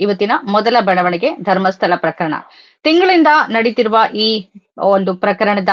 ಇವತ್ತಿನ ಮೊದಲ ಬೆಳವಣಿಗೆ ಧರ್ಮಸ್ಥಳ ಪ್ರಕರಣ. ತಿಂಗಳಿಂದ ನಡೀತಿರುವ ಈ ಒಂದು ಪ್ರಕರಣದ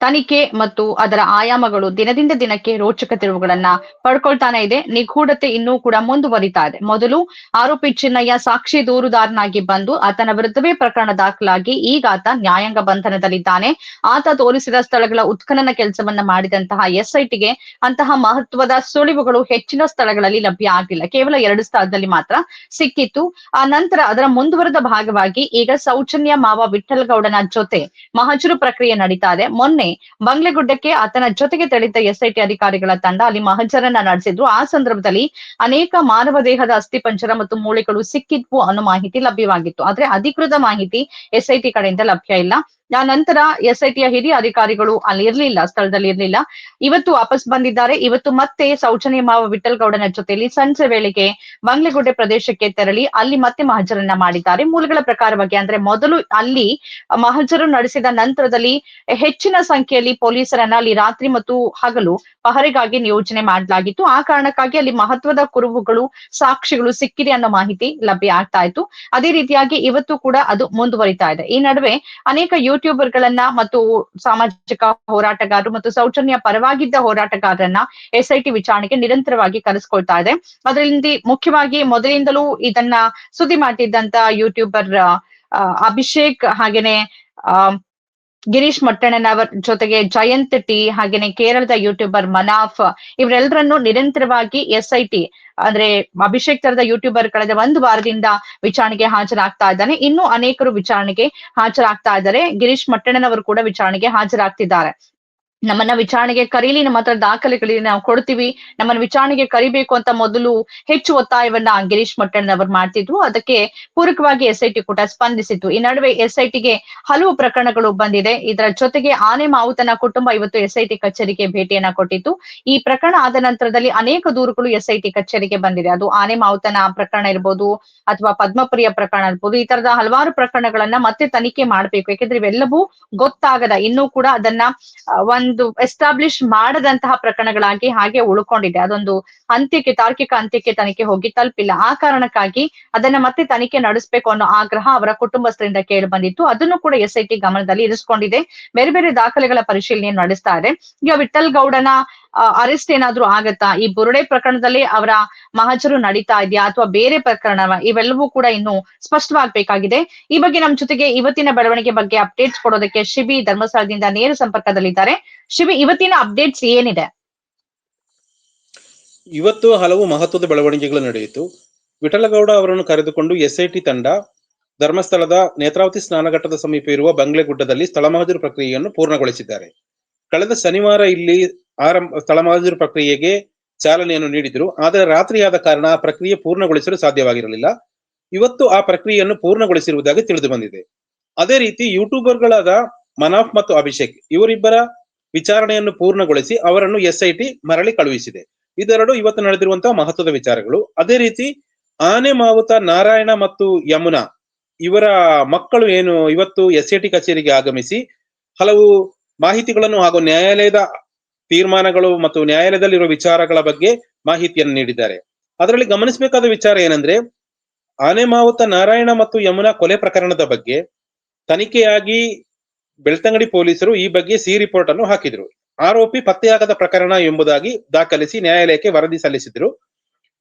ತನಿಖೆ ಮತ್ತು ಅದರ ಆಯಾಮಗಳು ದಿನದಿಂದ ದಿನಕ್ಕೆ ರೋಚಕ ತಿರುವುಗಳನ್ನ ಪಡ್ಕೊಳ್ತಾನೆ ಇದೆ. ನಿಗೂಢತೆ ಇನ್ನೂ ಕೂಡ ಮುಂದುವರಿತಾ ಇದೆ. ಮೊದಲು ಆರೋಪಿ ಚಿನ್ನಯ್ಯ ಸಾಕ್ಷಿ ದೂರುದಾರನಾಗಿ ಬಂದು ಆತನ ವಿರುದ್ಧವೇ ಪ್ರಕರಣ ದಾಖಲಾಗಿ ಈಗ ಆತ ನ್ಯಾಯಾಂಗ ಬಂಧನದಲ್ಲಿದ್ದಾನೆ. ಆತ ತೋರಿಸಿದ ಸ್ಥಳಗಳ ಉತ್ಖನನ ಕೆಲಸವನ್ನ ಮಾಡಿದಂತಹ ಎಸ್ಐಟಿಗೆ ಅಂತಹ ಮಹತ್ವದ ಸುಳಿವುಗಳು ಹೆಚ್ಚಿನ ಸ್ಥಳಗಳಲ್ಲಿ ಲಭ್ಯ ಆಗಿಲ್ಲ. ಕೇವಲ ಎರಡು ಸ್ಥಳದಲ್ಲಿ ಮಾತ್ರ ಸಿಕ್ಕಿತ್ತು. ಆ ನಂತರ ಅದರ ಮುಂದುವರೆದ ಭಾಗವಾಗಿ ಈಗ ಸೌಜನ್ಯ ಮಾವ ವಿಠ್ಠಲಗೌಡನ ಜೊತೆ ಮಹಜರು ಪ್ರಕ್ರಿಯೆ ನಡೀತಾ ಇದೆ. ಮೊನ್ನೆ ಬಂಗ್ಲೆಗುಡ್ಡಕ್ಕೆ ಆತನ ಜೊತೆಗೆ ತೆರಳಿದ್ದ ಎಸ್ಐಟಿ ಅಧಿಕಾರಿಗಳ ತಂಡ ಅಲ್ಲಿ ಮಹಜರನ್ನ ನಡೆಸಿದ್ರು. ಆ ಸಂದರ್ಭದಲ್ಲಿ ಅನೇಕ ಮಾನವ ದೇಹದ ಅಸ್ಥಿಪಂಜರ ಮತ್ತು ಮೂಳೆಗಳು ಸಿಕ್ಕಿದ್ವು ಅನ್ನೋ ಮಾಹಿತಿ ಲಭ್ಯವಾಗಿತ್ತು. ಆದ್ರೆ ಅಧಿಕೃತ ಮಾಹಿತಿ ಎಸ್ಐಟಿ ಕಡೆಯಿಂದ ಲಭ್ಯ ಇಲ್ಲ. ಆ ನಂತರ ಎಸ್ ಐ ಟಿಯ ಹಿರಿಯ ಅಧಿಕಾರಿಗಳು ಅಲ್ಲಿ ಇರ್ಲಿಲ್ಲ, ಸ್ಥಳದಲ್ಲಿ ಇರ್ಲಿಲ್ಲ. ಇವತ್ತು ವಾಪಸ್ ಬಂದಿದ್ದಾರೆ. ಇವತ್ತು ಮತ್ತೆ ಸೌಜನ್ಯ ಮಾವ ವಿಠಲ್ ಗೌಡನ ಜೊತೆಯಲ್ಲಿ ಸಂಜೆ ವೇಳೆಗೆ ಬಂಗ್ಲೆಗುಡ್ಡೆ ಪ್ರದೇಶಕ್ಕೆ ತೆರಳಿ ಅಲ್ಲಿ ಮತ್ತೆ ಮಹಜರನ್ನ ಮಾಡಿದ್ದಾರೆ. ಮೂಲಗಳ ಪ್ರಕಾರವಾಗಿ ಅಂದ್ರೆ ಮೊದಲು ಅಲ್ಲಿ ಮಹಜರು ನಡೆಸಿದ ನಂತರದಲ್ಲಿ ಹೆಚ್ಚಿನ ಸಂಖ್ಯೆಯಲ್ಲಿ ಪೊಲೀಸರನ್ನ ಅಲ್ಲಿ ರಾತ್ರಿ ಮತ್ತು ಹಗಲು ಪಹರೆಗಾಗಿ ನಿಯೋಜನೆ ಮಾಡಲಾಗಿತ್ತು. ಆ ಕಾರಣಕ್ಕಾಗಿ ಅಲ್ಲಿ ಮಹತ್ವದ ಕುರುಹುಗಳು, ಸಾಕ್ಷಿಗಳು ಸಿಕ್ಕಿದೆ ಅನ್ನೋ ಮಾಹಿತಿ ಲಭ್ಯ ಆಗ್ತಾ ಇತ್ತು. ಅದೇ ರೀತಿಯಾಗಿ ಇವತ್ತು ಕೂಡ ಅದು ಮುಂದುವರಿತಾ ಇದೆ. ಈ ನಡುವೆ ಅನೇಕ ಯೂಟ್ಯೂಬರ್ ಗಳನ್ನ ಮತ್ತು ಸಾಮಾಜಿಕ ಹೋರಾಟಗಾರರು ಮತ್ತು ಸೌಜನ್ಯ ಪರವಾಗಿದ್ದ ಹೋರಾಟಗಾರರನ್ನ ಎಸ್ಐಟಿ ವಿಚಾರಣೆಗೆ ನಿರಂತರವಾಗಿ ಕರೆಸ್ಕೊಳ್ತಾ ಇದೆ. ಅದರಿಂದ ಮುಖ್ಯವಾಗಿ ಮೊದಲಿಂದಲೂ ಇದನ್ನ ಸುದ್ದಿ ಮಾಡ್ತಿದ್ದಂತ ಯೂಟ್ಯೂಬರ್ ಅಭಿಷೇಕ್ ಹಾಗೇನೆ, ಆ ಗಿರೀಶ್ ಮಟ್ಟಣ್ಣನವರ್ ಜೊತೆಗೆ ಜಯಂತ್ ಟಿ ಹಾಗೇನೆ ಕೇರಳದ ಯೂಟ್ಯೂಬರ್ ಮನಾಫ್ ಇವರೆಲ್ಲರನ್ನು ನಿರಂತರವಾಗಿ ಎಸ್ಐಟಿ ಅಂದ್ರೆ ಅಭಿಷೇಕ್ ತರದ ಯೂಟ್ಯೂಬರ್ ಕಳೆದ ಒಂದು ವಾರದಿಂದ ವಿಚಾರಣೆಗೆ ಹಾಜರಾಗ್ತಾ ಇದ್ದಾನೆ. ಇನ್ನು ಅನೇಕರು ವಿಚಾರಣೆಗೆ ಹಾಜರಾಗ್ತಾ ಇದ್ದಾರೆ. ಗಿರೀಶ್ ಮಟ್ಟಣ್ಣನವರು ಕೂಡ ವಿಚಾರಣೆಗೆ ಹಾಜರಾಗ್ತಿದ್ದಾರೆ. ನಮ್ಮನ್ನ ವಿಚಾರಣೆಗೆ ಕರೀಲಿ, ನಮ್ಮ ಹತ್ರ ದಾಖಲೆಗಳಿಗೆ ನಾವು ಕೊಡ್ತೀವಿ. ನಮ್ಮನ್ನ ವಿಚಾರಣೆಗೆ ಕರಿಬೇಕು ಅಂತ ಮೊದಲು ಹೆಚ್ಚು ಒತ್ತಾಯವನ್ನ ಗಿರೀಶ್ ಮಟ್ಟಣ್ಣನವರು ಮಾಡ್ತಿದ್ರು. ಅದಕ್ಕೆ ಪೂರಕವಾಗಿ ಎಸ್ಐಟಿ ಕೂಡ ಸ್ಪಂದಿಸಿತ್ತು. ಈ ನಡುವೆ ಎಸ್ಐಟಿಗೆ ಹಲವು ಪ್ರಕರಣಗಳು ಬಂದಿದೆ. ಇದರ ಜೊತೆಗೆ ಆನೆ ಮಾವುತನ ಕುಟುಂಬ ಇವತ್ತು ಎಸ್ಐಟಿ ಕಚೇರಿಗೆ ಭೇಟಿಯನ್ನ ಕೊಟ್ಟಿತ್ತು. ಈ ಪ್ರಕರಣ ಆದ ನಂತರದಲ್ಲಿ ಅನೇಕ ದೂರುಗಳು ಎಸ್ಐಟಿ ಕಚೇರಿಗೆ ಬಂದಿದೆ. ಅದು ಆನೆ ಮಾವುತನ ಪ್ರಕರಣ ಇರ್ಬೋದು ಅಥವಾ ಪದ್ಮಪ್ರಿಯ ಪ್ರಕರಣ ಇರ್ಬೋದು. ಈ ತರದ ಹಲವಾರು ಪ್ರಕರಣಗಳನ್ನ ಮತ್ತೆ ತನಿಖೆ ಮಾಡಬೇಕು. ಯಾಕಂದ್ರೆ ಇವೆಲ್ಲವೂ ಗೊತ್ತಾಗದ. ಇನ್ನೂ ಕೂಡ ಅದನ್ನ ಒಂದು ಎಸ್ಟಾಬ್ಲಿಷ್ ಮಾಡದಂತಹ ಪ್ರಕರಣಗಳಾಗಿ ಹಾಗೆ ಉಳ್ಕೊಂಡಿದೆ. ಅದೊಂದು ಅಂತ್ಯಕ್ಕೆ, ತಾರ್ಕಿಕ ಅಂತ್ಯಕ್ಕೆ ತನಿಖೆ ಹೋಗಿ ತಲುಪಿಲ್ಲ. ಆ ಕಾರಣಕ್ಕಾಗಿ ಅದನ್ನ ಮತ್ತೆ ತನಿಖೆ ನಡೆಸಬೇಕು ಅನ್ನೋ ಆಗ್ರಹ ಅವರ ಕುಟುಂಬಸ್ಥರಿಂದ ಕೇಳಿ ಬಂದಿತ್ತು. ಅದನ್ನು ಕೂಡ ಎಸ್ಐಟಿ ಗಮನದಲ್ಲಿ ಇರಿಸಿಕೊಂಡಿದೆ. ಬೇರೆ ಬೇರೆ ದಾಖಲೆಗಳ ಪರಿಶೀಲನೆ ನಡೆಸ್ತಾ ಇದೆ. ಈಗ ವಿಠಲ್ ಗೌಡನ ಅರೆಸ್ಟ್ ಏನಾದ್ರೂ ಆಗತ್ತಾ? ಈ ಬುರುಡೆ ಪ್ರಕರಣದಲ್ಲಿ ಅವರ ಮಹಜರು ನಡೀತಾ ಇದೆಯಾ ಅಥವಾ ಬೇರೆ ಪ್ರಕರಣ ಇವೆಲ್ಲವೂ ಕೂಡ ಇನ್ನು ಸ್ಪಷ್ಟವಾಗಬೇಕಾಗಿದೆ. ಈ ಬಗ್ಗೆ ನಮ್ಮ ಜೊತೆಗೆ ಇವತ್ತಿನ ಬೆಳವಣಿಗೆ ಬಗ್ಗೆ ಅಪ್ಡೇಟ್ಸ್ ಕೊಡೋದಕ್ಕೆ ಶಿಬಿ ಧರ್ಮಸ್ಥಳದಿಂದ ನೇರ ಸಂಪರ್ಕದಲ್ಲಿದ್ದಾರೆ. ಶಿಬಿ ಇವತ್ತಿನ ಅಪ್ಡೇಟ್ಸ್ ಏನಿದೆ? ಇವತ್ತು ಹಲವು ಮಹತ್ವದ ಬೆಳವಣಿಗೆಗಳು ನಡೆಯಿತು. ವಿಠಲಗೌಡ ಅವರನ್ನು ಕರೆದುಕೊಂಡು ಎಸ್ಐಟಿ ತಂಡ, ಧರ್ಮಸ್ಥಳದ ನೇತ್ರಾವತಿ ಸ್ನಾನಘಟ್ಟದ ಸಮೀಪ ಇರುವ ಬಂಗ್ಲೆಗುಡ್ಡದಲ್ಲಿ ಸ್ಥಳ ಮಹಜರು ಪ್ರಕ್ರಿಯೆಯನ್ನು ಪೂರ್ಣಗೊಳಿಸಿದ್ದಾರೆ. ಕಳೆದ ಶನಿವಾರ ಇಲ್ಲಿ ಆರಂಭ, ಸ್ಥಳ ಮಹಜರು ಪ್ರಕ್ರಿಯೆಗೆ ಚಾಲನೆಯನ್ನು ನೀಡಿದ್ರು. ಆದರೆ ರಾತ್ರಿಯಾದ ಕಾರಣ ಆ ಪ್ರಕ್ರಿಯೆ ಪೂರ್ಣಗೊಳಿಸಲು ಸಾಧ್ಯವಾಗಿರಲಿಲ್ಲ. ಇವತ್ತು ಆ ಪ್ರಕ್ರಿಯೆಯನ್ನು ಪೂರ್ಣಗೊಳಿಸಿರುವುದಾಗಿ ತಿಳಿದು ಬಂದಿದೆ ಅದೇ ರೀತಿ ಯೂಟ್ಯೂಬರ್ಗಳಾದ ಮನಾಫ್ ಮತ್ತು ಅಭಿಷೇಕ್, ಇವರಿಬ್ಬರ ವಿಚಾರಣೆಯನ್ನು ಪೂರ್ಣಗೊಳಿಸಿ ಅವರನ್ನು ಎಸ್ಐಟಿ ಮರಳಿ ಕಳುಹಿಸಿದೆ. ಇದೆರಡು ಇವತ್ತು ನಡೆದಿರುವಂತಹ ಮಹತ್ವದ ವಿಚಾರಗಳು. ಅದೇ ರೀತಿ ಆನೆ, ಮಾವುತ, ನಾರಾಯಣ ಮತ್ತು ಯಮುನಾ ಇವರ ಮಕ್ಕಳು ಏನು ಇವತ್ತು ಎಸ್ಐಟಿ ಕಚೇರಿಗೆ ಆಗಮಿಸಿ ಹಲವು ಮಾಹಿತಿಗಳನ್ನು ಹಾಗೂ ನ್ಯಾಯಾಲಯದ ತೀರ್ಮಾನಗಳು ಮತ್ತು ನ್ಯಾಯಾಲಯದಲ್ಲಿರುವ ವಿಚಾರಗಳ ಬಗ್ಗೆ ಮಾಹಿತಿಯನ್ನು ನೀಡಿದ್ದಾರೆ. ಅದರಲ್ಲಿ ಗಮನಿಸಬೇಕಾದ ವಿಚಾರ ಏನಂದ್ರೆ ಆನೆ, ಮಾವುತ, ನಾರಾಯಣ ಮತ್ತು ಯಮುನಾ ಕೊಲೆ ಪ್ರಕರಣದ ಬಗ್ಗೆ ತನಿಖೆಯಾಗಿ ಬೆಳ್ತಂಗಡಿ ಪೊಲೀಸರು ಈ ಬಗ್ಗೆ ಸಿ ರಿಪೋರ್ಟ್ ಅನ್ನು ಹಾಕಿದ್ರು. ಆರೋಪಿ ಪತ್ತೆಯಾಗದ ಪ್ರಕರಣ ಎಂಬುದಾಗಿ ದಾಖಲಿಸಿ ನ್ಯಾಯಾಲಯಕ್ಕೆ ವರದಿ ಸಲ್ಲಿಸಿದ್ರು.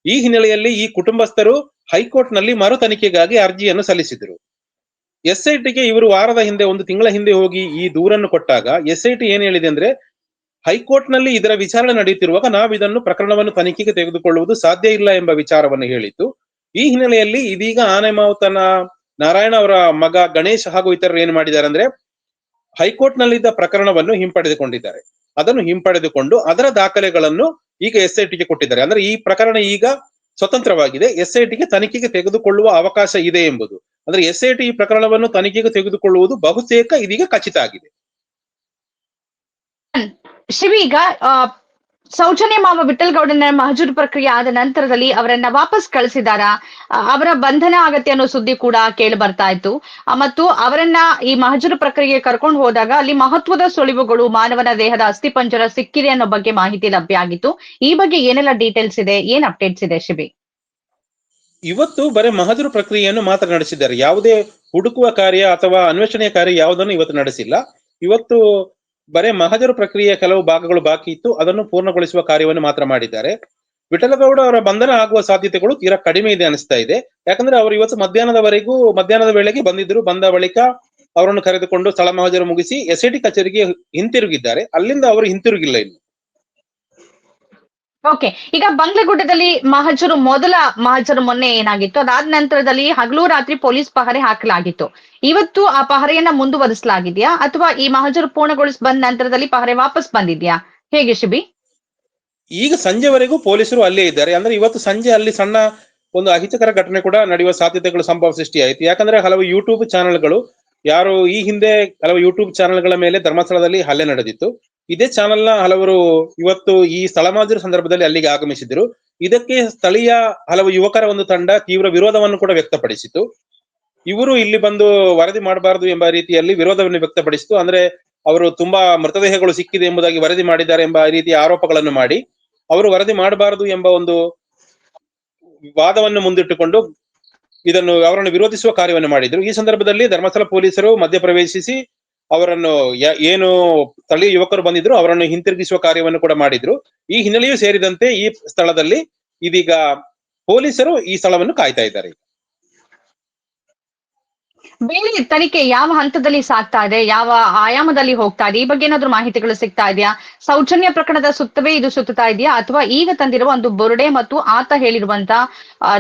ಈ ಹಿನ್ನೆಲೆಯಲ್ಲಿ ಈ ಕುಟುಂಬಸ್ಥರು ಹೈಕೋರ್ಟ್ನಲ್ಲಿ ಮರು ತನಿಖೆಗಾಗಿ ಅರ್ಜಿಯನ್ನು ಸಲ್ಲಿಸಿದರು. ಎಸ್ಐಟಿಗೆ ಇವರು ವಾರದ ಹಿಂದೆ, ಒಂದು ತಿಂಗಳ ಹಿಂದೆ ಹೋಗಿ ಈ ದೂರನ್ನು ಕೊಟ್ಟಾಗ ಎಸ್ಐಟಿ ಏನ್ ಹೇಳಿದೆ ಅಂದ್ರೆ ಹೈಕೋರ್ಟ್ನಲ್ಲಿ ಇದರ ವಿಚಾರಣೆ ನಡೆಯುತ್ತಿರುವಾಗ ನಾವು ಇದನ್ನು ಪ್ರಕರಣವನ್ನು ತನಿಖೆಗೆ ತೆಗೆದುಕೊಳ್ಳುವುದು ಸಾಧ್ಯ ಇಲ್ಲ ಎಂಬ ವಿಚಾರವನ್ನು ಹೇಳಿತ್ತು. ಈ ಹಿನ್ನೆಲೆಯಲ್ಲಿ ಇದೀಗ ಆನೆ ಮಾವುತನ ನಾರಾಯಣ ಅವರ ಮಗ ಗಣೇಶ್ ಹಾಗೂ ಇತರರು ಏನ್ ಮಾಡಿದ್ದಾರೆ ಅಂದ್ರೆ ಹೈಕೋರ್ಟ್ ನಲ್ಲಿದ್ದ ಪ್ರಕರಣವನ್ನು ಹಿಂಪಡೆದುಕೊಂಡಿದ್ದಾರೆ. ಅದನ್ನು ಹಿಂಪಡೆದುಕೊಂಡು ಅದರ ದಾಖಲೆಗಳನ್ನು ಈಗ ಎಸ್ ಐ ಟಿಗೆ ಕೊಟ್ಟಿದ್ದಾರೆ. ಅಂದ್ರೆ ಈ ಪ್ರಕರಣ ಈಗ ಸ್ವತಂತ್ರವಾಗಿದೆ. ಎಸ್ ಐ ಟಿಗೆ ತನಿಖೆಗೆ ತೆಗೆದುಕೊಳ್ಳುವ ಅವಕಾಶ ಇದೆ ಎಂಬುದು. ಅಂದ್ರೆ ಎಸ್ ಐ ಟಿ ಈ ಪ್ರಕರಣವನ್ನು ತನಿಖೆಗೆ ತೆಗೆದುಕೊಳ್ಳುವುದು ಬಹುತೇಕ ಇದೀಗ ಖಚಿತ ಆಗಿದೆ. ಶಿವಿ ಈಗ ಆ, ಸೌಜನ್ಯ ಮಾವ ವಿಠಲ್ಗೌಡನ ಮಹಜೂರು ಪ್ರಕ್ರಿಯೆ ಆದ ನಂತರದಲ್ಲಿ ಅವರನ್ನ ವಾಪಸ್ ಕಳಿಸಿದಾರ. ಅವರ ಬಂಧನ ಆಗತ್ತೆ ಅನ್ನೋ ಸುದ್ದಿ ಕೂಡ ಕೇಳಿ ಬರ್ತಾ ಇತ್ತು. ಮತ್ತು ಅವರನ್ನ ಈ ಮಹಜೂರು ಪ್ರಕ್ರಿಯೆ ಕರ್ಕೊಂಡು ಹೋದಾಗ ಅಲ್ಲಿ ಮಹತ್ವದ ಸುಳಿವುಗಳು, ಮಾನವನ ದೇಹದ ಅಸ್ಥಿಪಂಜರ ಸಿಕ್ಕಿದೆ ಅನ್ನೋ ಬಗ್ಗೆ ಮಾಹಿತಿ ಲಭ್ಯ ಆಗಿತ್ತು. ಈ ಬಗ್ಗೆ ಏನೆಲ್ಲ ಡೀಟೇಲ್ಸ್ ಇದೆ? ಏನ್ ಅಪ್ಡೇಟ್ಸ್ ಇದೆ ಶಿಬಿ? ಇವತ್ತು ಬರೀ ಮಹಜೂರು ಪ್ರಕ್ರಿಯೆಯನ್ನು ಮಾತ್ರ ನಡೆಸಿದ್ದಾರೆ. ಯಾವುದೇ ಹುಡುಕುವ ಕಾರ್ಯ ಅಥವಾ ಅನ್ವೇಷಣೆಯ ಕಾರ್ಯ ಯಾವುದನ್ನು ಇವತ್ತು ನಡೆಸಿಲ್ಲ. ಇವತ್ತು ಬರೇ ಮಹಜರು ಪ್ರಕ್ರಿಯೆಯ ಕೆಲವು ಭಾಗಗಳು ಬಾಕಿ ಇತ್ತು, ಅದನ್ನು ಪೂರ್ಣಗೊಳಿಸುವ ಕಾರ್ಯವನ್ನು ಮಾತ್ರ ಮಾಡಿದ್ದಾರೆ. ವಿಠಲಗೌಡ ಅವರ ಬಂಧನ ಆಗುವ ಸಾಧ್ಯತೆಗಳು ತೀರಾ ಕಡಿಮೆ ಇದೆ ಅನಿಸ್ತಾ ಇದೆ. ಯಾಕಂದ್ರೆ ಅವರು ಇವತ್ತು ಮಧ್ಯಾಹ್ನದವರೆಗೂ, ಮಧ್ಯಾಹ್ನದ ವೇಳೆಗೆ ಬಂದಿದ್ರು ಬಂದ ಬಳಿಕ ಅವರನ್ನು ಕರೆದುಕೊಂಡು ಸ್ಥಳ ಮಹಜರು ಮುಗಿಸಿ ಎಸ್ಐಟಿ ಕಚೇರಿಗೆ ಹಿಂತಿರುಗಿದ್ದಾರೆ. ಅಲ್ಲಿಂದ ಅವರು ಹಿಂತಿರುಗಿಲ್ಲ ಇನ್ನು. ಓಕೆ, ಈಗ ಬಂಗ್ಲೆಗುಡ್ಡದಲ್ಲಿ ಮಹಜರು ಮೊದಲ ಮಹಜರು ಮೊನ್ನೆ ಏನಾಗಿತ್ತು? ಅದಾದ ನಂತರದಲ್ಲಿ ಹಗಲು ರಾತ್ರಿ ಪೊಲೀಸ್ ಪಹರೆ ಹಾಕಲಾಗಿತ್ತು. ಇವತ್ತು ಆ ಪಹರೆಯನ್ನ ಮುಂದುವರಿಸಲಾಗಿದೆಯಾ? ಅಥವಾ ಈ ಮಹಜರು ಪೂರ್ಣಗೊಳಿಸಿ ಬಂದ ನಂತರದಲ್ಲಿ ಪಹರೆ ವಾಪಸ್ ಬಂದಿದ್ಯಾ? ಹೇಗೆ ಶಿಬಿ ಈಗ ಸಂಜೆವರೆಗೂ ಪೊಲೀಸರು ಅಲ್ಲೇ ಇದ್ದಾರೆ. ಅಂದ್ರೆ ಇವತ್ತು ಸಂಜೆ ಅಲ್ಲಿ ಸಣ್ಣ ಒಂದು ಅಹಿತಕರ ಘಟನೆ ಕೂಡ ನಡೆಯುವ ಸಾಧ್ಯತೆಗಳು ಸಂಭವ ಸೃಷ್ಟಿಯಾಯಿತು. ಯಾಕಂದ್ರೆ ಹಲವು ಯೂಟ್ಯೂಬ್ ಚಾನೆಲ್ಗಳು ಯಾರು ಈ ಹಿಂದೆ ಹಲವು ಯೂಟ್ಯೂಬ್ ಚಾನೆಲ್ಗಳ ಮೇಲೆ ಧರ್ಮಸ್ಥಳದಲ್ಲಿ ಹಲ್ಲೆ ನಡೆದಿತ್ತು. ಇದೇ ಚಾನೆಲ್ನ ಹಲವರು ಇವತ್ತು ಈ ಸ್ಥಳಮಾಜರು ಸಂದರ್ಭದಲ್ಲಿ ಅಲ್ಲಿಗೆ ಆಗಮಿಸಿದ್ರು ಇದಕ್ಕೆ ಸ್ಥಳೀಯ ಹಲವು ಯುವಕರ ಒಂದು ತಂಡ ತೀವ್ರ ವಿರೋಧವನ್ನು ಕೂಡ ವ್ಯಕ್ತಪಡಿಸಿತು ಇವರು ಇಲ್ಲಿ ಬಂದು ವರದಿ ಮಾಡಬಾರದು ಎಂಬ ರೀತಿಯಲ್ಲಿ ವಿರೋಧವನ್ನು ವ್ಯಕ್ತಪಡಿಸಿತು ಅಂದ್ರೆ ಅವರು ತುಂಬಾ ಮೃತದೇಹಗಳು ಸಿಕ್ಕಿದೆ ಎಂಬುದಾಗಿ ವರದಿ ಮಾಡಿದ್ದಾರೆ ಎಂಬ ರೀತಿಯ ಆರೋಪಗಳನ್ನು ಮಾಡಿ ಅವರು ವರದಿ ಮಾಡಬಾರದು ಎಂಬ ಒಂದು ವಾದವನ್ನು ಮುಂದಿಟ್ಟುಕೊಂಡು ಇದನ್ನು ಅವರನ್ನು ವಿರೋಧಿಸುವ ಕಾರ್ಯವನ್ನು ಮಾಡಿದ್ರು. ಈ ಸಂದರ್ಭದಲ್ಲಿ ಧರ್ಮಸ್ಥಳ ಪೊಲೀಸರು ಮಧ್ಯಪ್ರವೇಶಿಸಿ ಅವರನ್ನು ಏನು ಸ್ಥಳೀಯ ಯುವಕರು ಬಂದಿದ್ರು, ಅವರನ್ನು ಹಿಂತಿರುಗಿಸುವ ಕಾರ್ಯವನ್ನು ಕೂಡ ಮಾಡಿದ್ರು. ಈ ಹಿನ್ನೆಲೆಯೂ ಸೇರಿದಂತೆ ಈ ಸ್ಥಳದಲ್ಲಿ ಇದೀಗ ಪೊಲೀಸರು ಈ ಸ್ಥಳವನ್ನು ಕಾಯ್ತಾ ಇದ್ದಾರೆ. ಬೇರೆ ತನಿಖೆ ಯಾವ ಹಂತದಲ್ಲಿ ಸಾಗ್ತಾ ಇದೆ, ಯಾವ ಆಯಾಮದಲ್ಲಿ ಹೋಗ್ತಾ ಇದೆ, ಈ ಬಗ್ಗೆ ಏನಾದ್ರೂ ಮಾಹಿತಿಗಳು ಸಿಗ್ತಾ ಇದೆಯಾ? ಸೌಜನ್ಯ ಪ್ರಕರಣದ ಸುತ್ತವೇ ಇದು ಸುತ್ತಾ ಇದೆಯಾ? ಅಥವಾ ಈಗ ತಂದಿರುವ ಒಂದು ಬುರುಡೆ ಮತ್ತು ಆತ ಹೇಳಿರುವಂತ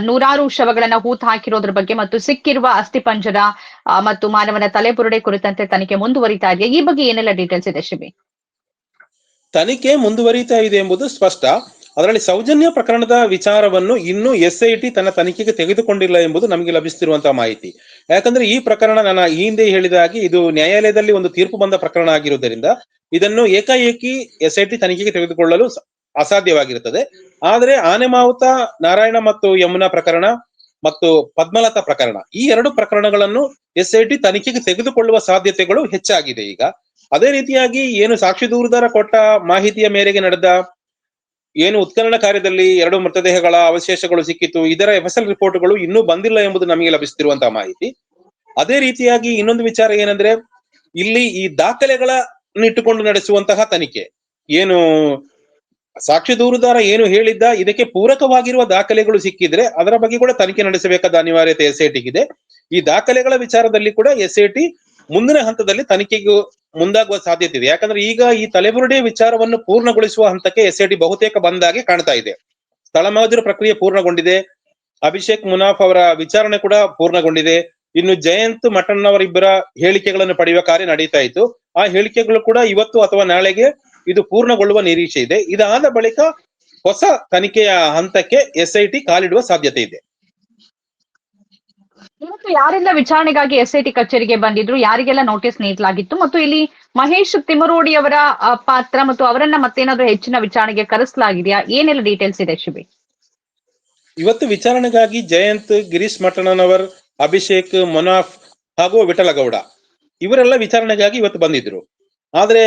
ನೂರಾರು ಶವಗಳನ್ನ ಹೂತ್ ಹಾಕಿರೋದ್ರ ಬಗ್ಗೆ ಮತ್ತು ಸಿಕ್ಕಿರುವ ಅಸ್ಥಿಪಂಜರ ಪಂಜರ ಮತ್ತು ಮಾನವನ ತಲೆ ಬುರುಡೆ ಕುರಿತಂತೆ ತನಿಖೆ ಮುಂದುವರಿತಾ ಇದೆಯಾ? ಈ ಬಗ್ಗೆ ಏನೆಲ್ಲ ಡೀಟೇಲ್ಸ್ ಇದೆ ಶಿಬಿ ತನಿಖೆ ಮುಂದುವರಿತಾ ಇದೆ ಎಂಬುದು ಸ್ಪಷ್ಟ. ಅದರಲ್ಲಿ ಸೌಜನ್ಯ ಪ್ರಕರಣದ ವಿಚಾರವನ್ನು ಇನ್ನೂ ಎಸ್ಐಟಿ ತನ್ನ ತನಿಖೆಗೆ ತೆಗೆದುಕೊಂಡಿಲ್ಲ ಎಂಬುದು ನಮಗೆ ಲಭಿಸುತ್ತಿರುವಂತಹ ಮಾಹಿತಿ. ಯಾಕಂದ್ರೆ ಈ ಪ್ರಕರಣ ನಾನು ಈ ಹಿಂದೆ ಹೇಳಿದ ಹಾಗೆ ಇದು ನ್ಯಾಯಾಲಯದಲ್ಲಿ ಒಂದು ತೀರ್ಪು ಬಂದ ಪ್ರಕರಣ ಆಗಿರುವುದರಿಂದ ಇದನ್ನು ಏಕಾಏಕಿ ಎಸ್ಐಟಿ ತನಿಖೆಗೆ ತೆಗೆದುಕೊಳ್ಳಲು ಅಸಾಧ್ಯವಾಗಿರುತ್ತದೆ. ಆದರೆ ಆನೆಮಾವುತ, ನಾರಾಯಣ ಮತ್ತು ಯಮುನಾ ಪ್ರಕರಣ ಮತ್ತು ಪದ್ಮಲತಾ ಪ್ರಕರಣ ಈ ಎರಡು ಪ್ರಕರಣಗಳನ್ನು ಎಸ್ ಐ ಟಿ ತನಿಖೆಗೆ ತೆಗೆದುಕೊಳ್ಳುವ ಸಾಧ್ಯತೆಗಳು ಹೆಚ್ಚಾಗಿದೆ ಈಗ. ಅದೇ ರೀತಿಯಾಗಿ ಏನು ಸಾಕ್ಷಿ ದೂರುದಾರ ಕೊಟ್ಟ ಮಾಹಿತಿಯ ಮೇರೆಗೆ ನಡೆದ ಏನು ಉತ್ಖನನ ಕಾರ್ಯದಲ್ಲಿ ಎರಡು ಮೃತದೇಹಗಳ ಅವಶೇಷಗಳು ಸಿಕ್ಕಿತು ಇದರ ಎಫ್ಎಸ್ಎಲ್ ರಿಪೋರ್ಟ್ಗಳು ಇನ್ನೂ ಬಂದಿಲ್ಲ ಎಂಬುದು ನಮಗೆ ಲಭಿಸುತ್ತಿರುವಂತಹ ಮಾಹಿತಿ. ಅದೇ ರೀತಿಯಾಗಿ ಇನ್ನೊಂದು ವಿಚಾರ ಏನಂದ್ರೆ, ಇಲ್ಲಿ ಈ ದಾಖಲೆಗಳನ್ನ ಇಟ್ಟುಕೊಂಡು ನಡೆಸುವಂತಹ ತನಿಖೆ. ಏನು ಸಾಕ್ಷಿ ದೂರುದಾರ ಏನು ಹೇಳಿದ್ದ, ಇದಕ್ಕೆ ಪೂರಕವಾಗಿರುವ ದಾಖಲೆಗಳು ಸಿಕ್ಕಿದ್ರೆ ಅದರ ಬಗ್ಗೆ ಕೂಡ ತನಿಖೆ ನಡೆಸಬೇಕಾದ ಅನಿವಾರ್ಯತೆ ಎಸ್ ಐ ಈ ದಾಖಲೆಗಳ ವಿಚಾರದಲ್ಲಿ ಕೂಡ ಎಸ್ ಐ ಮುಂದಿನ ಹಂತದಲ್ಲಿ ತನಿಖೆಗೂ ಮುಂದಾಗುವ ಸಾಧ್ಯತೆ ಇದೆ. ಯಾಕಂದ್ರೆ ಈಗ ಈ ತಲೆಬುರುಡೆ ವಿಚಾರವನ್ನು ಪೂರ್ಣಗೊಳಿಸುವ ಹಂತಕ್ಕೆ ಎಸ್ಐಟಿ ಬಹುತೇಕ ಬಂದಾಗೆ ಕಾಣ್ತಾ ಇದೆ. ಸ್ಥಳ ಪ್ರಕ್ರಿಯೆ ಪೂರ್ಣಗೊಂಡಿದೆ. ಅಭಿಷೇಕ್ ಮುನಾಫ್ ಅವರ ವಿಚಾರಣೆ ಕೂಡ ಪೂರ್ಣಗೊಂಡಿದೆ. ಇನ್ನು ಜಯಂತ್ ಮಠನ್ ಅವರಿಬ್ಬರ ಹೇಳಿಕೆಗಳನ್ನು ಪಡೆಯುವ ಕಾರ್ಯ ನಡೀತಾ ಇತ್ತು. ಆ ಹೇಳಿಕೆಗಳು ಕೂಡ ಇವತ್ತು ಅಥವಾ ನಾಳೆಗೆ ಇದು ಪೂರ್ಣಗೊಳ್ಳುವ ನಿರೀಕ್ಷೆ ಇದೆ. ಇದಾದ ಬಳಿಕ ಹೊಸ ತನಿಖೆಯ ಹಂತಕ್ಕೆ ಎಸ್ಐಟಿ ಕಾಲಿಡುವ ಸಾಧ್ಯತೆ ಇದೆ. ಇವತ್ತು ಯಾರೆಲ್ಲ ವಿಚಾರಣೆಗಾಗಿ ಎಸ್ಐಟಿ ಕಚೇರಿಗೆ ಬಂದಿದ್ರು, ಯಾರಿಗೆಲ್ಲ ನೋಟಿಸ್ ನೀಡಲಾಗಿತ್ತು ಮತ್ತು ಇಲ್ಲಿ ಮಹೇಶ್ ತಿಮರೋಡಿ ಅವರ ಪಾತ್ರ ಮತ್ತು ಅವರನ್ನ ಮತ್ತೇನಾದ್ರೂ ಹೆಚ್ಚಿನ ವಿಚಾರಣೆಗೆ ಕರೆಸಲಾಗಿದೆಯಾ? ಏನೆಲ್ಲ ಡೀಟೇಲ್ಸ್ ಇದೆ ಶಿಬಿ ಇವತ್ತು ವಿಚಾರಣೆಗಾಗಿ ಜಯಂತ್, ಗಿರೀಶ್ ಮಠಣ್ಣನವರ್, ಅಭಿಷೇಕ್, ಮೊನಾಫ್ ಹಾಗೂ ವಿಠಲಗೌಡ ಇವರೆಲ್ಲ ವಿಚಾರಣೆಗಾಗಿ ಇವತ್ತು ಬಂದಿದ್ರು. ಆದ್ರೆ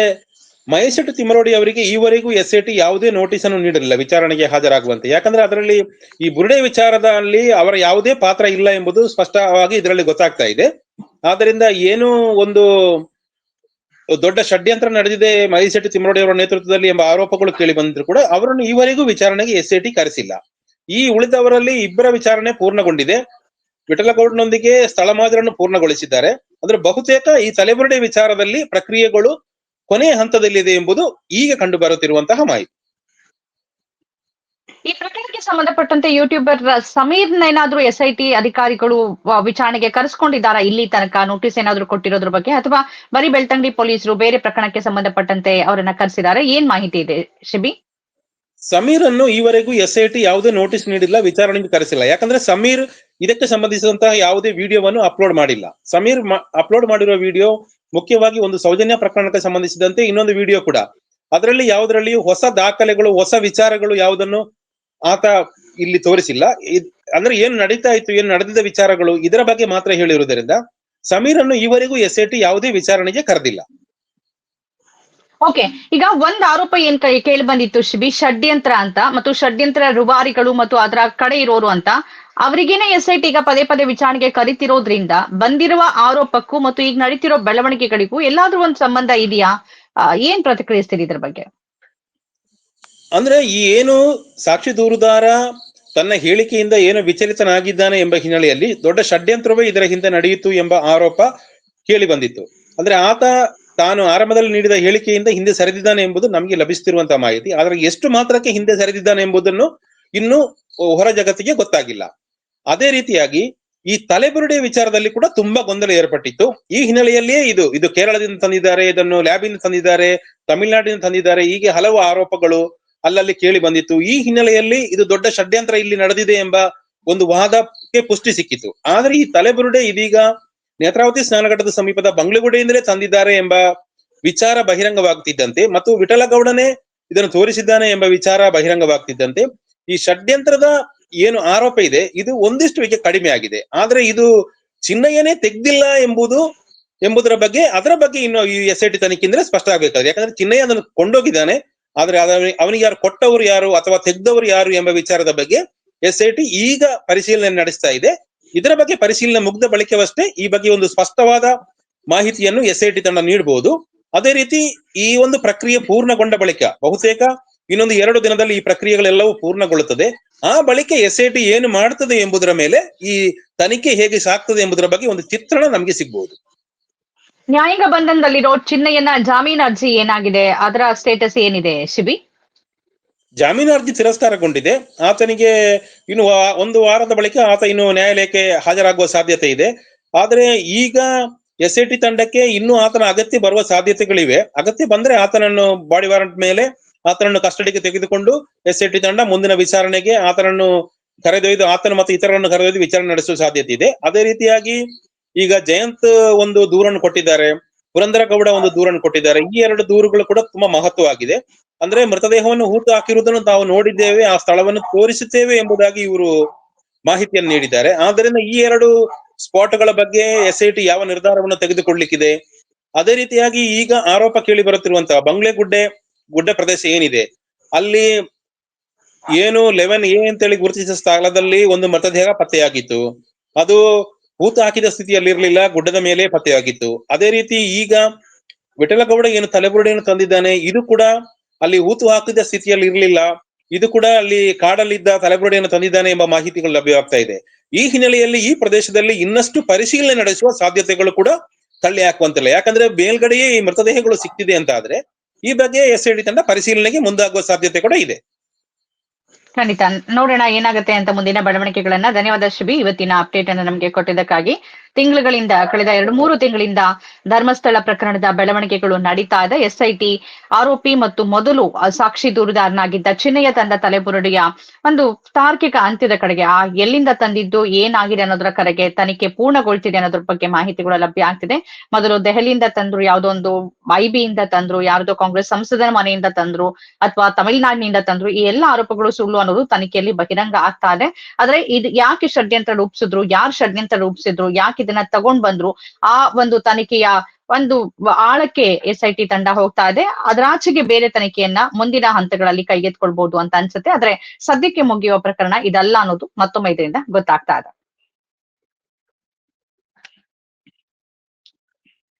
ಮಹೇಶ್ ತಿಮ್ಮರೋಡಿ ಅವರಿಗೆ ಈವರೆಗೂ ಎಸ್ ಟಿ ಯಾವುದೇ ನೋಟಿಸ್ ಅನ್ನು ನೀಡಿರಲಿಲ್ಲ, ವಿಚಾರಣೆಗೆ ಹಾಜರಾಗುವಂತೆ. ಯಾಕಂದ್ರೆ ಅದರಲ್ಲಿ ಈ ಬುರುಡೆ ವಿಚಾರದಲ್ಲಿ ಅವರ ಯಾವುದೇ ಪಾತ್ರ ಇಲ್ಲ ಎಂಬುದು ಸ್ಪಷ್ಟವಾಗಿ ಇದರಲ್ಲಿ ಗೊತ್ತಾಗ್ತಾ ಇದೆ. ಆದ್ದರಿಂದ ಏನು ಒಂದು ದೊಡ್ಡ ಷಡ್ಯಂತ್ರ ನಡೆದಿದೆ ಮಹೇಶ್ ತಿಮ್ಮರೋಡಿ ಅವರ ನೇತೃತ್ವದಲ್ಲಿ ಎಂಬ ಆರೋಪಗಳು ಕೇಳಿ ಬಂದಿದ್ರು ಕೂಡ, ಅವರನ್ನು ಈವರೆಗೂ ವಿಚಾರಣೆಗೆ ಎಸ್ ಕರೆಸಿಲ್ಲ. ಈ ಉಳಿದವರಲ್ಲಿ ಇಬ್ಬರ ವಿಚಾರಣೆ ಪೂರ್ಣಗೊಂಡಿದೆ. ವಿಠಲಗೌಡನೊಂದಿಗೆ ಸ್ಥಳ ಮಾದರಿಯನ್ನು ಪೂರ್ಣಗೊಳಿಸಿದ್ದಾರೆ. ಅಂದ್ರೆ ಬಹುತೇಕ ಈ ತಲೆಬುರುಡೆ ವಿಚಾರದಲ್ಲಿ ಪ್ರಕ್ರಿಯೆಗಳು ಕೊನೆಯ ಹಂತದಲ್ಲಿದೆ ಎಂಬುದು ಈಗ ಕಂಡು ಬರುತ್ತಿರುವಂತಹ ಮಾಹಿತಿ. ಈ ಪ್ರಕರಣಕ್ಕೆ ಸಂಬಂಧಪಟ್ಟಂತೆ ಯೂಟ್ಯೂಬರ್ ಸಮೀರ್ನ ಏನಾದ್ರೂ ಎಸ್ಐಟಿ ಅಧಿಕಾರಿಗಳು ವಿಚಾರಣೆಗೆ ಕರೆಸ್ಕೊಂಡಿದ್ದಾರಾ? ಇಲ್ಲಿ ತನಕ ನೋಟಿಸ್ ಏನಾದ್ರೂ ಕೊಟ್ಟಿರೋದ್ರ ಬಗ್ಗೆ ಅಥವಾ ಬರೀ ಬೆಳ್ತಂಗಡಿ ಪೊಲೀಸರು ಬೇರೆ ಪ್ರಕರಣಕ್ಕೆ ಸಂಬಂಧಪಟ್ಟಂತೆ ಅವರನ್ನ ಕರೆಸಿದ್ದಾರೆ ಏನ್ ಮಾಹಿತಿ ಇದೆ ಶಿಬಿ? ಸಮೀರ್ ಅನ್ನು ಈವರೆಗೂ ಎಸ್ ಐ ಟಿ ಯಾವುದೇ ನೋಟಿಸ್ ನೀಡಿಲ್ಲ ವಿಚಾರಣೆಗೆ ಕರೆಸಿಲ್ಲ. ಯಾಕಂದ್ರೆ ಸಮೀರ್ ಇದಕ್ಕೆ ಸಂಬಂಧಿಸಿದಂತಹ ಯಾವುದೇ ವಿಡಿಯೋವನ್ನು ಅಪ್ಲೋಡ್ ಮಾಡಿಲ್ಲ. ಸಮೀರ್ ಅಪ್ಲೋಡ್ ಮಾಡಿರುವ ವಿಡಿಯೋ ಮುಖ್ಯವಾಗಿ ಒಂದು ಸೌಜನ್ಯ ಪ್ರಕರಣಕ್ಕೆ ಸಂಬಂಧಿಸಿದಂತೆ ಇನ್ನೊಂದು ವಿಡಿಯೋ ಕೂಡ. ಅದರಲ್ಲಿ ಯಾವುದರಲ್ಲಿಯೂ ಹೊಸ ದಾಖಲೆಗಳು, ಹೊಸ ವಿಚಾರಗಳು ಯಾವುದನ್ನು ಆತ ಇಲ್ಲಿ ತೋರಿಸಿಲ್ಲ. ಅಂದ್ರೆ ಏನು ನಡೀತಾ ಇತ್ತು, ಏನು ನಡೆದಿದ್ದ ವಿಚಾರಗಳು, ಇದರ ಬಗ್ಗೆ ಮಾತ್ರ ಹೇಳಿರುವುದರಿಂದ ಸಮೀರ್ ಅನ್ನು ಈವರೆಗೂ ಎಸ್ ಐ ಟಿ ಯಾವುದೇ ವಿಚಾರಣೆಗೆ ಕರೆದಿಲ್ಲ. ಓಕೆ ಈಗ ಒಂದ್ ಆರೋಪ ಏನ್ ಕೇಳಿ ಬಂದಿತ್ತು ಶಿಬಿ ಷಡ್ಯಂತ್ರ ಅಂತ, ಮತ್ತು ಷಡ್ಯಂತ್ರ ರುಬಾರಿಗಳು ಮತ್ತು ಅದರ ಕಡೆ ಇರೋರು ಅಂತ. ಅವರಿಗೇನೆ ಎಸ್ ಐ ಟಿ ಈಗ ಪದೇ ಪದೇ ವಿಚಾರಣೆಗೆ ಕರಿತಿರೋದ್ರಿಂದ ಬಂದಿರುವ ಆರೋಪಕ್ಕೂ ಮತ್ತು ಈಗ ನಡೀತಿರೋ ಬೆಳವಣಿಗೆಗಳಿಗೂ ಎಲ್ಲಾದ್ರೂ ಒಂದು ಸಂಬಂಧ ಇದೆಯಾ? ಏನ್ ಪ್ರತಿಕ್ರಿಯಿಸ್ತೀರಿ ಇದ್ರ ಬಗ್ಗೆ? ಅಂದ್ರೆ ಈ ಏನು ಸಾಕ್ಷಿ ದೂರುದಾರ ತನ್ನ ಹೇಳಿಕೆಯಿಂದ ಏನು ವಿಚಲಿತನಾಗಿದ್ದಾನೆ ಎಂಬ ಹಿನ್ನೆಲೆಯಲ್ಲಿ ದೊಡ್ಡ ಷಡ್ಯಂತ್ರವೇ ಇದರ ಹಿಂದೆ ನಡೆಯಿತು ಎಂಬ ಆರೋಪ ಕೇಳಿ ಬಂದಿತ್ತು. ಅಂದ್ರೆ ಆತ ತಾನು ಆರಂಭದಲ್ಲಿ ನೀಡಿದ ಹೇಳಿಕೆಯಿಂದ ಹಿಂದೆ ಸರಿದಿದ್ದಾನೆ ಎಂಬುದು ನಮಗೆ ಲಭಿಸುತ್ತಿರುವಂತಹ ಮಾಹಿತಿ. ಆದರೆ ಎಷ್ಟು ಮಾತ್ರಕ್ಕೆ ಹಿಂದೆ ಸರಿದಿದ್ದಾನೆ ಎಂಬುದನ್ನು ಇನ್ನು ಹೊರ ಜಗತ್ತಿಗೆ ಗೊತ್ತಾಗಿಲ್ಲ. ಅದೇ ರೀತಿಯಾಗಿ ಈ ತಲೆಬುರುಡೆ ವಿಚಾರದಲ್ಲಿ ಕೂಡ ತುಂಬಾ ಗೊಂದಲ ಏರ್ಪಟ್ಟಿತ್ತು. ಈ ಹಿನ್ನೆಲೆಯಲ್ಲಿಯೇ ಇದು ಇದು ಕೇರಳದಿಂದ ತಂದಿದ್ದಾರೆ, ಇದನ್ನು ಲ್ಯಾಬಿಂದ ತಂದಿದ್ದಾರೆ ತಮಿಳುನಾಡಿನಿಂದ ತಂದಿದ್ದಾರೆ, ಹೀಗೆ ಹಲವು ಆರೋಪಗಳು ಅಲ್ಲಲ್ಲಿ ಕೇಳಿ ಬಂದಿತ್ತು. ಈ ಹಿನ್ನೆಲೆಯಲ್ಲಿ ಇದು ದೊಡ್ಡ ಷಡ್ಯಂತ್ರ ಇಲ್ಲಿ ನಡೆದಿದೆ ಎಂಬ ಒಂದು ವಾದಕ್ಕೆ ಪುಷ್ಟಿ ಸಿಕ್ಕಿತು. ಆದ್ರೆ ಈ ತಲೆಬುರುಡೆ ಇದೀಗ ನೇತ್ರಾವತಿ ಸ್ನಾನಘಟ್ಟದ ಸಮೀಪದ ಬಂಗ್ಲೆಗುಡೆಯಿಂದಲೇ ತಂದಿದ್ದಾರೆ ಎಂಬ ವಿಚಾರ ಬಹಿರಂಗವಾಗ್ತಿದ್ದಂತೆ ಮತ್ತು ವಿಠಲಗೌಡನೇ ಇದನ್ನು ತೋರಿಸಿದ್ದಾನೆ ಎಂಬ ವಿಚಾರ ಬಹಿರಂಗವಾಗ್ತಿದ್ದಂತೆ ಈ ಷಡ್ಯಂತ್ರದ ಏನು ಆರೋಪ ಇದೆ, ಇದು ಒಂದಿಷ್ಟು ಕಡಿಮೆ ಆಗಿದೆ. ಆದ್ರೆ ಇದು ಚಿನ್ನಯ್ಯನೇ ತೆಗ್ದಿಲ್ಲ ಎಂಬುದು, ಎಂಬುದರ ಬಗ್ಗೆ, ಅದರ ಬಗ್ಗೆ ಇನ್ನು ಈ ಎಸ್ ಐ ಟಿ ತನಿಖೆಯಿಂದಲೇ ಸ್ಪಷ್ಟ ಆಗ್ಬೇಕಾದ್ರೆ ಯಾಕಂದ್ರೆ ಚಿನ್ನಯ್ಯ ಅದನ್ನು ಕೊಂಡೋಗಿದ್ದಾನೆ. ಆದ್ರೆ ಅವನಿಗೆ ಯಾರು ಕೊಟ್ಟವರು ಯಾರು ಅಥವಾ ತೆಗ್ದವರು ಯಾರು ಎಂಬ ವಿಚಾರದ ಬಗ್ಗೆ ಎಸ್ ಐ ಟಿ ಈಗ ಪರಿಶೀಲನೆ ನಡೆಸ್ತಾ ಇದೆ. ಇದರ ಬಗ್ಗೆ ಪರಿಶೀಲನೆ ಮುಗ್ದ ಬಳಿಕವಷ್ಟೇ ಈ ಬಗ್ಗೆ ಒಂದು ಸ್ಪಷ್ಟವಾದ ಮಾಹಿತಿಯನ್ನು ಎಸ್ ಐ ಟಿ ತಂಡ ನೀಡಬಹುದು ಅದೇ ರೀತಿ ಈ ಒಂದು ಪ್ರಕ್ರಿಯೆ ಪೂರ್ಣಗೊಂಡ ಬಳಿಕ ಬಹುತೇಕ ಇನ್ನೊಂದು ಎರಡು ದಿನದಲ್ಲಿ ಈ ಪ್ರಕ್ರಿಯೆಗಳೆಲ್ಲವೂ ಪೂರ್ಣಗೊಳ್ಳುತ್ತದೆ. ಆ ಬಳಿಕ ಎಸ್ ಐ ಟಿ ಏನು ಮಾಡ್ತದೆ ಎಂಬುದರ ಮೇಲೆ ಈ ತನಿಖೆ ಹೇಗೆ ಸಾಕ್ತದೆ ಎಂಬುದರ ಬಗ್ಗೆ ಒಂದು ಚಿತ್ರಣ ನಮಗೆ ಸಿಗ್ಬಹುದು ನ್ಯಾಯಾಂಗ ಬಂಧನದಲ್ಲಿರೋ ಚಿನ್ನಯ್ಯನ ಜಾಮೀನು ಅರ್ಜಿ ಏನಾಗಿದೆ? ಅದರ ಸ್ಟೇಟಸ್ ಏನಿದೆ ಶಿಬಿ? ಜಾಮೀನು ಅರ್ಜಿ ತಿರಸ್ಕಾರಗೊಂಡಿದೆ. ಆತನಿಗೆ ಇನ್ನು ಒಂದು ವಾರದ ಬಳಿಕ ಆತ ಇನ್ನು ನ್ಯಾಯಾಲಯಕ್ಕೆ ಹಾಜರಾಗುವ ಸಾಧ್ಯತೆ ಇದೆ. ಆದರೆ ಈಗ ಎಸ್ ಐ ಟಿ ತಂಡಕ್ಕೆ ಇನ್ನೂ ಆತನ ಅಗತ್ಯ ಬರುವ ಸಾಧ್ಯತೆಗಳಿವೆ. ಅಗತ್ಯ ಬಂದ್ರೆ ಆತನನ್ನು ಬಾಡಿ ವಾರಂಟ್ ಮೇಲೆ ಆತನನ್ನು ಕಸ್ಟಡಿಗೆ ತೆಗೆದುಕೊಂಡು ಎಸ್ ಐ ಟಿ ತಂಡ ಮುಂದಿನ ವಿಚಾರಣೆಗೆ ಆತನನ್ನು ಕರೆದೊಯ್ದು, ಆತನ ಮತ್ತು ಇತರರನ್ನು ಕರೆದೊಯ್ದು ವಿಚಾರಣೆ ನಡೆಸುವ ಸಾಧ್ಯತೆ ಇದೆ ಅದೇ ರೀತಿಯಾಗಿ ಈಗ ಜಯಂತ್ ಒಂದು ದೂರನ್ನು ಕೊಟ್ಟಿದ್ದಾರೆ ಪುರಂದರ ಗೌಡ ಒಂದು ದೂರನ್ನು ಕೊಟ್ಟಿದ್ದಾರೆ. ಈ ಎರಡು ದೂರುಗಳು ಕೂಡ ತುಂಬಾ ಮಹತ್ವವಾಗಿದೆ. ಅಂದ್ರೆ ಮೃತದೇಹವನ್ನು ಹೂತು ಹಾಕಿರುವುದನ್ನು ತಾವು ನೋಡಿದ್ದೇವೆ, ಆ ಸ್ಥಳವನ್ನು ತೋರಿಸುತ್ತೇವೆ ಎಂಬುದಾಗಿ ಇವರು ಮಾಹಿತಿಯನ್ನು ನೀಡಿದ್ದಾರೆ. ಆದ್ದರಿಂದ ಈ ಎರಡು ಸ್ಪಾಟ್ಗಳ ಬಗ್ಗೆ ಎಸ್ ಐ ಟಿ ಯಾವ ನಿರ್ಧಾರವನ್ನು ತೆಗೆದುಕೊಳ್ಳಿಕ್ಕಿದೆ? ಅದೇ ರೀತಿಯಾಗಿ ಈಗ ಆರೋಪ ಕೇಳಿ ಬರುತ್ತಿರುವಂತಹ ಬಂಗ್ಲೆಗುಡ್ಡೆ ಗುಡ್ಡ ಪ್ರದೇಶ ಏನಿದೆ? ಅಲ್ಲಿ ಏನು ಲೆವೆನ್ ಎ ಅಂತೇಳಿ ಗುರುತಿಸಿದ ಸ್ಥಳದಲ್ಲಿ ಒಂದು ಮೃತದೇಹ ಪತ್ತೆಯಾಗಿತ್ತು. ಅದು ಹೂತು ಹಾಕಿದ ಸ್ಥಿತಿಯಲ್ಲಿ ಇರಲಿಲ್ಲ ಗುಡ್ಡದ ಮೇಲೆ ಪತ್ತೆಯಾಗಿತ್ತು. ಅದೇ ರೀತಿ ಈಗ ವಿಠಲಗೌಡ ಏನು ತಲೆಬುರುಡೆಯನ್ನು ತಂದಿದ್ದಾನೆ, ಇದು ಕೂಡ ಅಲ್ಲಿ ಹೂತು ಹಾಕಿದ ಸ್ಥಿತಿಯಲ್ಲಿ ಇರಲಿಲ್ಲ ಇದು ಕೂಡ ಅಲ್ಲಿ ಕಾಡಲ್ಲಿದ್ದ ತಲೆಬುರುಡೆಯನ್ನು ತಂದಿದ್ದಾನೆ ಎಂಬ ಮಾಹಿತಿಗಳು ಲಭ್ಯವಾಗ್ತಾ ಇದೆ. ಈ ಹಿನ್ನೆಲೆಯಲ್ಲಿ ಈ ಪ್ರದೇಶದಲ್ಲಿ ಇನ್ನಷ್ಟು ಪರಿಶೀಲನೆ ನಡೆಸುವ ಸಾಧ್ಯತೆಗಳು ಕೂಡ ತಳ್ಳಿ ಹಾಕುವಂತಿಲ್ಲ ಯಾಕಂದ್ರೆ ಮೇಲ್ಗಡೆಯೇ ಈ ಮೃತದೇಹಗಳು ಸಿಕ್ತಿದೆ ಅಂತ ಆದ್ರೆ ಈ ಬಗ್ಗೆ ಎಸ್ ಐ ತಂಡ ಪರಿಶೀಲನೆಗೆ ಮುಂದಾಗುವ ಸಾಧ್ಯತೆ ಕೂಡ ಇದೆ. ಖಂಡಿತ. ನೋಡೋಣ ಏನಾಗುತ್ತೆ ಅಂತ ಮುಂದಿನ ಬೆಳವಣಿಗೆಗಳನ್ನ ಧನ್ಯವಾದ ಶುಭಿ. ಇವತ್ತಿನ ಅಪ್ಡೇಟ್ ಅನ್ನು ನಮಗೆ ಕೊಟ್ಟಿದ್ದಕ್ಕಾಗಿ. ತಿಂಗಳುಗಳಿಂದ, ಕಳೆದ ಎರಡು ಮೂರು ತಿಂಗಳಿಂದ ಧರ್ಮಸ್ಥಳ ಪ್ರಕರಣದ ಬೆಳವಣಿಗೆಗಳು ನಡೀತಾ ಇದೆ. ಎಸ್ಐಟಿ ಆರೋಪಿ ಮತ್ತು ಮೊದಲು ಸಾಕ್ಷಿ ದೂರುದಾರನಾಗಿದ್ದ ಚಿನ್ನಯ್ಯ ತಂದ ತಲೆಬುರುಡೆಯ ಒಂದು ತಾರ್ಕಿಕ ಅಂತ್ಯದ ಕಡೆಗೆ, ಆ ಎಲ್ಲಿಂದ ತಂದಿದ್ದು, ಏನಾಗಿದೆ ಅನ್ನೋದರ ಕಡೆಗೆ ತನಿಖೆ ಪೂರ್ಣಗೊಳ್ತಿದೆ ಅನ್ನೋದ್ರ ಬಗ್ಗೆ ಮಾಹಿತಿಗಳು ಲಭ್ಯ ಆಗ್ತಿದೆ. ಮೊದಲು ದೆಹಲಿಯಿಂದ ತಂದ್ರು, ಯಾವುದೋ ಒಂದು ಐಬಿಯಿಂದ ತಂದ್ರು, ಯಾರ್ದೋ ಕಾಂಗ್ರೆಸ್ ಸಂಸದನ ಮನೆಯಿಂದ ತಂದ್ರು, ಅಥವಾ ತಮಿಳುನಾಡಿನಿಂದ ತಂದ್ರು, ಈ ಎಲ್ಲ ಆರೋಪಗಳು ಸುಳ್ಳು ಅನ್ನೋದು ತನಿಖೆಯಲ್ಲಿ ಬಹಿರಂಗ ಆಗ್ತಾ ಇದೆ. ಆದ್ರೆ ಇದು ಯಾಕೆ ಷಡ್ಯಂತ್ರ ರೂಪಿಸಿದ್ರು, ಯಾರು ಷಡ್ಯಂತ್ರ ರೂಪಿಸಿದ್ರು, ಯಾಕೆ ಇದನ್ನ ತಗೊಂಡ್ ಬಂದ್ರು. ಆ ಒಂದು ತನಿಖೆಯ ಒಂದು ಆಳಕ್ಕೆ ಎಸ್ ಐ ಟಿ ತಂಡ ಹೋಗ್ತಾ ಇದೆ. ಅದರಾಚೆಗೆ ಬೇರೆ ತನಿಖೆಯನ್ನ ಮುಂದಿನ ಹಂತಗಳಲ್ಲಿ ಕೈಗೆತ್ಕೊಳ್ಬಹುದು ಅಂತ ಅನ್ಸುತ್ತೆ. ಆದ್ರೆ ಸದ್ಯಕ್ಕೆ ಮುಗಿಯುವ ಪ್ರಕರಣ ಇದಲ್ಲ ಅನ್ನೋದು ಮತ್ತೊಮ್ಮೆ ಇದರಿಂದ ಗೊತ್ತಾಗ್ತಾ ಇದೆ.